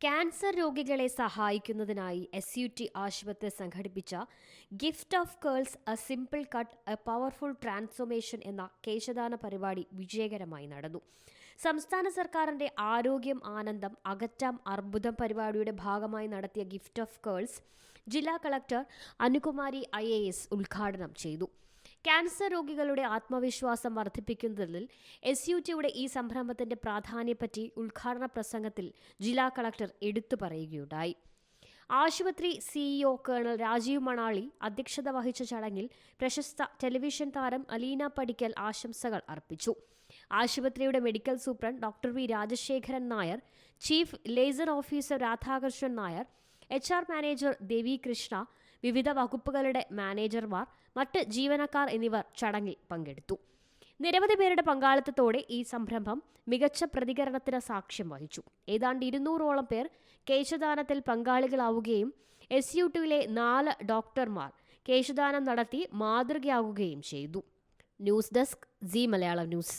Cancer രോഗികളെ സഹായിക്കുന്നതിനായി S U T ആശുപത്രി സംഘടിപ്പിച്ച gift of curls a simple cut a powerful transformation എന്ന കേശദാന പരിപാടി വിജയകരമായി നടന്നു. സംസ്ഥാന സർക്കാരിന്റെ ആരോഗ്യം ആനന്ദം അകറ്റാം അർബുദം പരിപാടിയുടെ ഭാഗമായി നടത്തിയ ഗിഫ്റ്റ് ഓഫ് കേൾസ് ജില്ലാ കളക്ടർ അനുകുമാരി ഐ ഉദ്ഘാടനം ചെയ്തു. ക്യാൻസർ രോഗികളുടെ ആത്മവിശ്വാസം വർദ്ധിപ്പിക്കുന്നതിൽ എസ് യു ടിയുടെ ഈ സംരംഭത്തിന്റെ പ്രാധാന്യപ്പറ്റി ഉദ്ഘാടന പ്രസംഗത്തിൽ ജില്ലാ കളക്ടർ എടുത്തു പറയുകയുണ്ടായി. ആശുപത്രി സിഇഒ കേണൽ രാജീവ് മണാളി അധ്യക്ഷത വഹിച്ച ചടങ്ങിൽ പ്രശസ്ത ടെലിവിഷൻ താരം അലീന പടിക്കൽ ആശംസകൾ അർപ്പിച്ചു. ആശുപത്രിയുടെ medical superintendent doctor V Rajasekharan Nair chief liaison officer Radhakrishnan Nair H R manager Devi Krishna വിവിധ വകുപ്പുകളുടെ മാനേജർമാർ മറ്റ് ജീവനക്കാർ എന്നിവർ ചടങ്ങിൽ പങ്കെടുത്തു. നിരവധി പേരുടെ പങ്കാളിത്തത്തോടെ ഈ സംരംഭം മികച്ച പ്രതികരണത്തിന് സാക്ഷ്യം വഹിച്ചു. ഏതാണ്ട് ഇരുന്നൂറോളം പേർ കേശദാനത്തിൽ പങ്കാളികളാവുകയും എസ് യു ടിയിലെ നാല് ഡോക്ടർമാർ കേശദാനം നടത്തി മാതൃകയാവുകയും ചെയ്തു. News desk C Malayalam news.